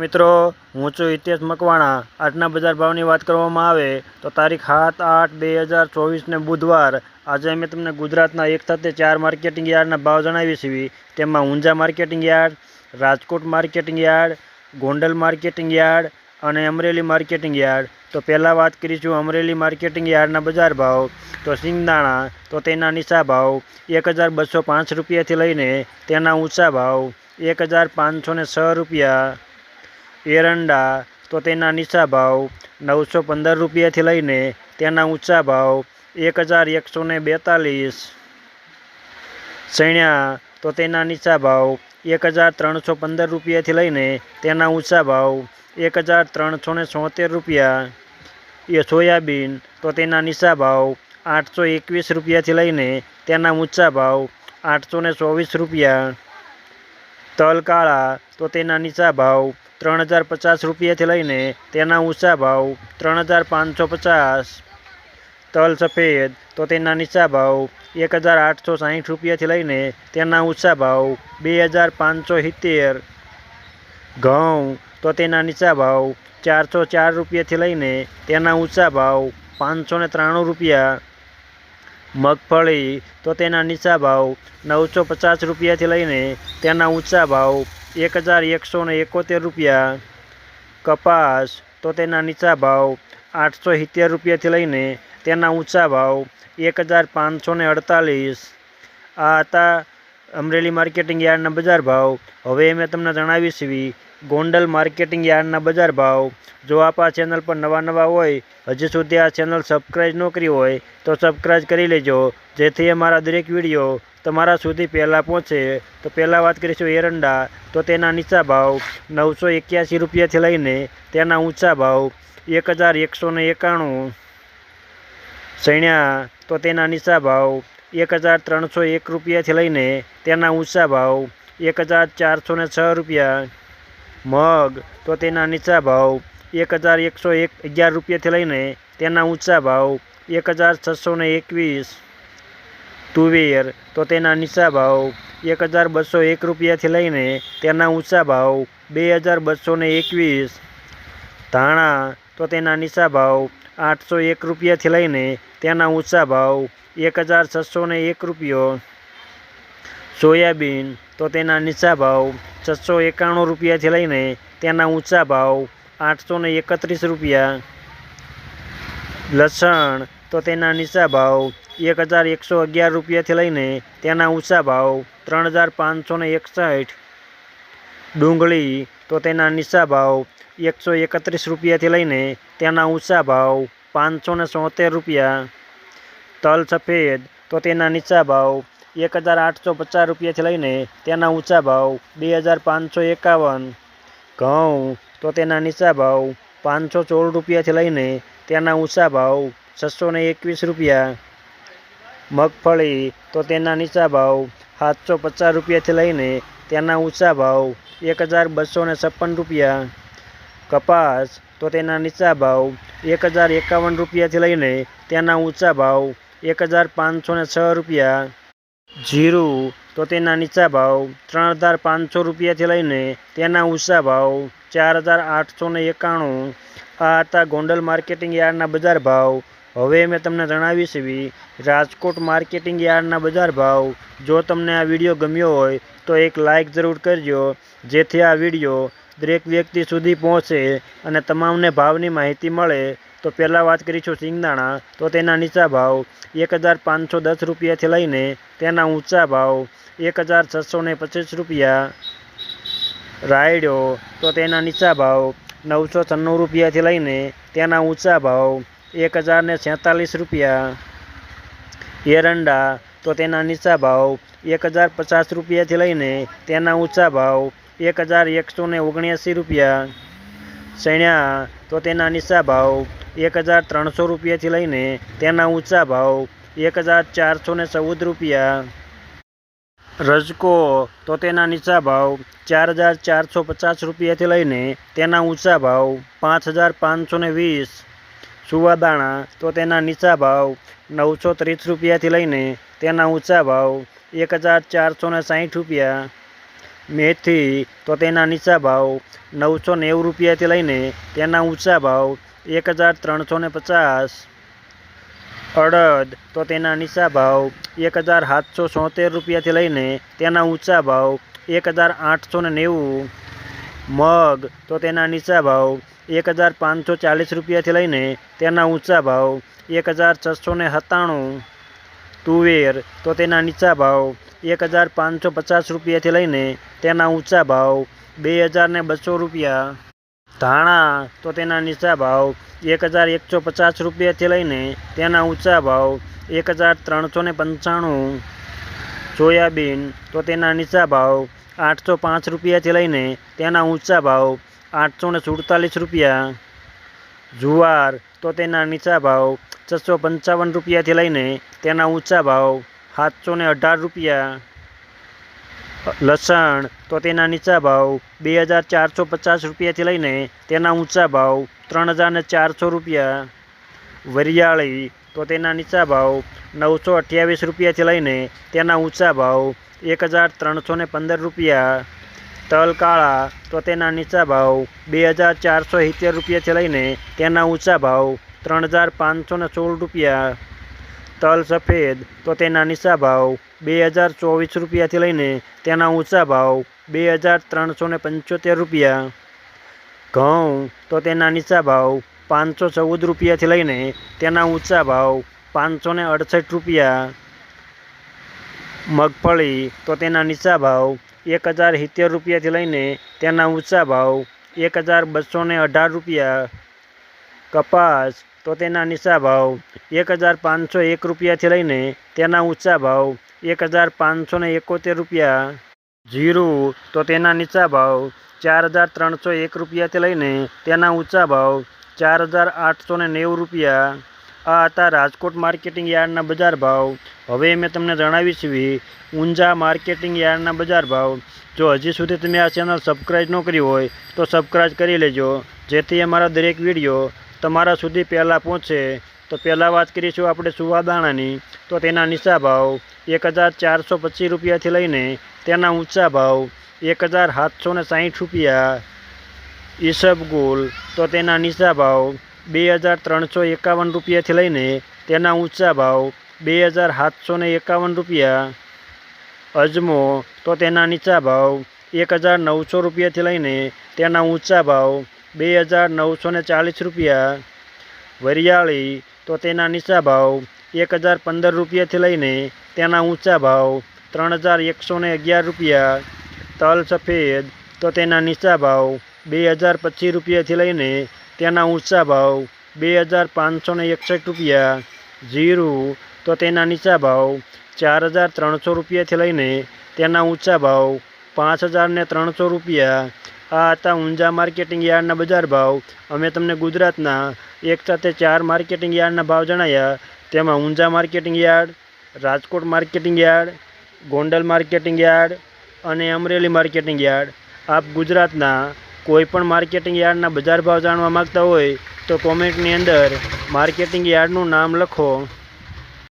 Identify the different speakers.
Speaker 1: મિત્રો, હું છું ઇતિહાસ મકવાણા. આજના બજાર ભાવની વાત કરવામાં આવે તો તારીખ સાત આઠ બે હજાર ચોવીસને બુધવાર. આજે અમે તમને ગુજરાતના એક સાથે ચાર માર્કેટિંગ યાર્ડના ભાવ જણાવી છીએ. તેમાં Unjha marketing yard, Rajkot marketing yard, Gondal marketing yard અને અમરેલી માર્કેટિંગ યાર્ડ. તો પહેલાં વાત કરીશું અમરેલી માર્કેટિંગ યાર્ડના બજાર ભાવ. તો સિંગદાણા, તો તેના નીચા ભાવ એક હજાર બસો પાંચ રૂપિયાથી લઈને તેના ઊંચા ભાવ એક હજાર પાંચસો છ રૂપિયા. એરંડા તો તેના નીચા ભાવ નવસો પંદર રૂપિયાથી લઈને તેના ઊંચા ભાવ એક હજાર એકસો ને બેતાલીસ. સૈણ્યા, તો તેના નીચા ભાવ એક હજાર ત્રણસો પંદર રૂપિયાથી લઈને તેના ઊંચા ભાવ એક હજાર ત્રણસો ને છોતેર રૂપિયા. એ સોયાબીન, તો તેના નીચા ભાવ આઠસો એકવીસ રૂપિયાથી લઈને તેના ઊંચા ભાવ આઠસો ને ચોવીસ રૂપિયા. તલ કાળા તો તેના નીચા ભાવ ત્રણ હજાર પચાસ રૂપિયાથી લઈને તેના ઊંચા ભાવ ત્રણ હજાર પાંચસો પચાસ, તલ સફેદ, તો તેના નીચા ભાવ એક હજાર આઠસો સાહીઠ રૂપિયાથી લઈને તેના ઊંચા ભાવ બે હજાર પાંચસો સિત્તેર. ઘઉં, તો તેના નીચા ભાવ ચારસો ચાર રૂપિયાથી લઈને તેના ઊંચા ભાવ પાંચસો ને ત્રાણું રૂપિયા. મગફળી, તો તેના નીચા ભાવ નવસો પચાસ રૂપિયાથી લઈને તેના ઊંચા ભાવ એક હજાર એકસો એકોતેર રૂપિયા. કપાસ તો તેના નીચા ભાવ આઠસો સિત્તેર રૂપિયાથી લઈને તેના ઊંચા ભાવ એક હજાર પાંચસો ને અડતાલીસ. આ હતા અમરેલી માર્કેટિંગ યાર્ડના બજાર ભાવ. હવે મેં તમને જણાવી છીએ ગોંડલ માર્કેટિંગ યાર્ડના બજાર ભાવ. જો આપ આ ચેનલ પર નવા નવા હોય, હજી સુધી આ ચેનલ સબસ્ક્રાઈબ ન કરી હોય, તો સબસ્ક્રાઈબ કરી લેજો. જેથી અમારા દરેક વીડિયો તમારા સુધી પહેલાં પહોંચે. તો પહેલાં વાત કરીશું એરંડા. તો તેના નીચા ભાવ નવસો એક્યાસી રૂપિયાથી લઈને તેના ઊંચા ભાવ એક હજાર એકસો એકાણું સૈણ્યા, તો તેના નીચા ભાવ એક હજાર ત્રણસો એક રૂપિયાથી લઈને તેના ઊંચા ભાવ એક હજાર ચારસો છ રૂપિયા. મગ, તો તેના નીચા ભાવ એક હજાર એકસો એક, અગિયાર રૂપિયાથી લઈને તેના ઊંચા ભાવ એક હજાર છસો એકવીસ તુવેર, તો તેના નીચા ભાવ એક હજાર બસો એક રૂપિયાથી લઈને તેના ઊંચા ભાવ બે હજાર બસો એકવીસ ધાણા, તો તેના નીચા ભાવ આઠસો એક રૂપિયાથી લઈને તેના ઊંચા ભાવ એક હજાર છસો એક રૂપિયો સોયાબીન, તો તેના નીચા ભાવ છસો એકાણું રૂપિયાથી લઈને તેના ઊંચા ભાવ આઠસો ને એકત્રીસ રૂપિયા. લસણ, તો તેના નીચા ભાવ એક હજાર એકસો અગિયાર રૂપિયાથી લઈને તેના ઊંચા ભાવ ત્રણ હજાર પાંચસો ને એકસઠ. ડુંગળી, તો તેના નીચા ભાવ એકસો એકત્રીસ રૂપિયાથી લઈને તેના ઊંચા ભાવ પાંચસો ને રૂપિયા. તલ સફેદ, તો તેના નીચા ભાવ એક હજાર આઠસો પચાસ રૂપિયાથી લઈને તેના ઊંચા ભાવ બે હજાર પાંચસો એકાવન. ઘઉં તો તેના નીચા ભાવ પાંચસો સોળ રૂપિયાથી લઈને તેના ઊંચા ભાવ છસો એકવીસ રૂપિયા. મગફળી તો તેના નીચા ભાવ સાતસો પચાસ રૂપિયાથી લઈને તેના ઊંચા ભાવ એક હજાર બસો છપ્પન રૂપિયા. કપાસ તો તેના નીચા ભાવ એક હજાર એકાવન રૂપિયાથી લઈને તેના ઊંચા ભાવ એક હજાર પાંચસો છ રૂપિયા. જીરું, તો તેના નીચા ભાવ ત્રણ હજાર પાંચસો રૂપિયાથી લઈને તેના ઊંચા ભાવ ચાર હજાર આઠસો ને એકાણું. આ હતા ગોંડલ માર્કેટિંગ યાર્ડના બજાર ભાવ. હવે મેં તમને જણાવી છીએ રાજકોટ માર્કેટિંગ યાર્ડના બજાર ભાવ. જો તમને આ વીડિયો ગમ્યો હોય, તો એક લાઇક જરૂર કરજો, જેથી આ વીડિયો દરેક વ્યક્તિ સુધી પહોંચે અને તમામને ભાવની માહિતી મળે. તો પહેલાં વાત કરીશું સિંગદાણા. તો તેના નીચા ભાવ એક હજાર પાંચસો દસ રૂપિયાથી લઈને તેના ઊંચા ભાવ એક હજાર છસો પચીસ રૂપિયા. રાયડો, તો તેના નીચા ભાવ નવસો છન્નું રૂપિયાથી લઈને તેના ઊંચા ભાવ એક હજારને છેતાલીસ રૂપિયા. એરંડા, તો તેના નીચા ભાવ એક હજાર પચાસ રૂપિયાથી લઈને તેના ઊંચા ભાવ એક હજાર એકસો ઓગણ્યાસી રૂપિયા. સૈણ્યા તો તેના નીચા ભાવ એક હજાર ત્રણસો રૂપિયાથી લઈને તેના ઊંચા ભાવ એક હજાર ચારસો ને ચૌદ રૂપિયા. રજકો તો તેના નીચા ભાવ ચાર હજાર ચારસો પચાસ રૂપિયાથી લઈને તેના ઊંચા ભાવ પાંચ હજાર પાંચસો ને વીસ સુવાદાણા તો તેના નીચા ભાવ નવસો ત્રીસ રૂપિયાથી લઈને તેના ઊંચા ભાવ એક હજાર ચારસો ને સાહીઠ રૂપિયા. મેથી તો તેના નીચા ભાવ નવસો નેવું રૂપિયાથી લઈને તેના ઊંચા ભાવ એક હજાર ત્રણસો ને પચાસ. અડદ, તો તેના નીચા ભાવ એક હજાર સાતસો સોતેર રૂપિયાથી લઈને તેના ઊંચા ભાવ એક હજાર આઠસો ને નેવું. મગ, તો તેના નીચા ભાવ એક હજાર પાંચસો ચાલીસ રૂપિયાથી લઈને તેના ઊંચા ભાવ એક હજાર છસો ને સત્તાણું. તુવેર, તો તેના નીચા ભાવ એક હજાર પાંચસો પચાસ રૂપિયાથી લઈને તેના ઊંચા ભાવ બે હજાર બસો રૂપિયા. ધાણા, તો તેના નીચા ભાવ એક હજાર એકસો પચાસ રૂપિયાથી લઈને તેના ઊંચા ભાવ એક હજાર ત્રણસો ને પંચાણું. સોયાબીન, તો તેના નીચા ભાવ આઠસો પાંચ રૂપિયાથી લઈને તેના ઊંચા ભાવ આઠસો ને સુડતાલીસ રૂપિયા. જુવાર, તો તેના નીચા ભાવ છસો પંચાવન રૂપિયાથી લઈને તેના ઊંચા ભાવ સાતસો ને અઢાર રૂપિયા. લસણ, તો તેના નીચા ભાવ બે હજાર ચારસો પચાસ રૂપિયાથી લઈને તેના ઊંચા ભાવ ત્રણ હજારને ચારસો રૂપિયા. વરિયાળી, તો તેના નીચા ભાવ નવસો અઠ્યાવીસ રૂપિયાથી લઈને તેના ઊંચા ભાવ એક હજાર ત્રણસો પંદર રૂપિયા. તલ કાળા તો તેના નીચા ભાવ બે હજાર ચારસો સિત્તેર રૂપિયાથી લઈને તેના ઊંચા ભાવ ત્રણ હજાર પાંચસો ને સોળ રૂપિયા. તલ સફેદ, તો તેના નીચા ભાવ બે હજાર ચોવીસ રૂપિયાથી લઈને તેના ઊંચા ભાવ બે હજાર ત્રણસો ને પંચોતેર રૂપિયા. ઘઉં તો તેના નીચા ભાવ પાંચસો ચૌદ રૂપિયાથી લઈને તેના ઊંચા ભાવ પાંચસો ને અડસઠ રૂપિયા. મગફળી તો તેના નીચા ભાવ એક હજાર સિત્તેર રૂપિયાથી લઈને તેના ઊંચા ભાવ એક હજાર બસો ને અઢાર રૂપિયા. કપાસ તો તેના નીચા ભાવ એક હજાર પાંચસો એક રૂપિયાથી લઈને તેના ઊંચા ભાવ એક હજાર પાંચસો ને એકોતેર રૂપિયા. જીરું તો તેના નીચા ભાવ ચાર હજાર ત્રણસો એક રૂપિયાથી લઈને તેના ઊંચા ભાવ ચાર હજાર આઠસો ને નેવું રૂપિયા. આ હતા રાજકોટ માર્કેટિંગ યાર્ડના બજાર ભાવ. હવે મેં તમને જણાવી છીએ ઊંઝા માર્કેટિંગ યાર્ડના બજાર ભાવ. જો હજી સુધી તમે આ ચેનલ સબસ્ક્રાઈબ ન કરી હોય, તો સબસ્ક્રાઈબ કરી લેજો. જેથી અમારા દરેક વીડિયો તમારા સુધી પહેલાં પહોંચે. તો પહેલાં વાત કરીશું આપણે સુવાદાણાની. તો તેના નીચા ભાવ એક હજાર ચારસો પચીસ રૂપિયાથી લઈને તેના ઊંચા ભાવ એક હજાર સાતસો ને સાહીઠ રૂપિયા ઈસબગુલ તો તેના નીચા ભાવ બે હજાર ત્રણસો એકાવન રૂપિયાથી લઈને તેના ઊંચા ભાવ બે હજાર સાતસો ને એકાવન રૂપિયા. અજમો, તો તેના નીચા ભાવ એક હજાર નવસો રૂપિયાથી લઈને તેના ઊંચા ભાવ બે હજાર નવસો ચાલીસ રૂપિયા. વરિયાળી, તો તેના નીચા ભાવ એક હજાર પંદર રૂપિયાથી લઈને તેના ઊંચા ભાવ ત્રણ હજાર એકસો ને અગિયાર રૂપિયા, તલ સફેદ, તો તેના નીચા ભાવ બે હજાર પચીસ રૂપિયાથી લઈને તેના ઊંચા ભાવ બે હજાર પાંચસો ને એકસઠ રૂપિયા, જીરું, તો તેના નીચા ભાવ ચાર હજાર ત્રણસો રૂપિયાથી લઈને તેના ઊંચા ભાવ પાંચ હજાર ને ત્રણસો રૂપિયા. આ હતા ઊંઝા માર્કેટિંગ યાર્ડના બજાર ભાવ. અમે તમને ગુજરાતના એક સાથે ચાર માર્કેટિંગ યાર્ડના ભાવ જણાવ્યા તેમાં Unjha marketing yard, Rajkot marketing yard, Gondal marketing yard અને અમરેલી માર્કેટિંગ યાર્ડ. આપ ગુજરાતના કોઈપણ માર્કેટિંગ યાર્ડના બજાર ભાવ જાણવા માગતા હોય તો કોમેન્ટની અંદર માર્કેટિંગ યાર્ડનું નામ લખો.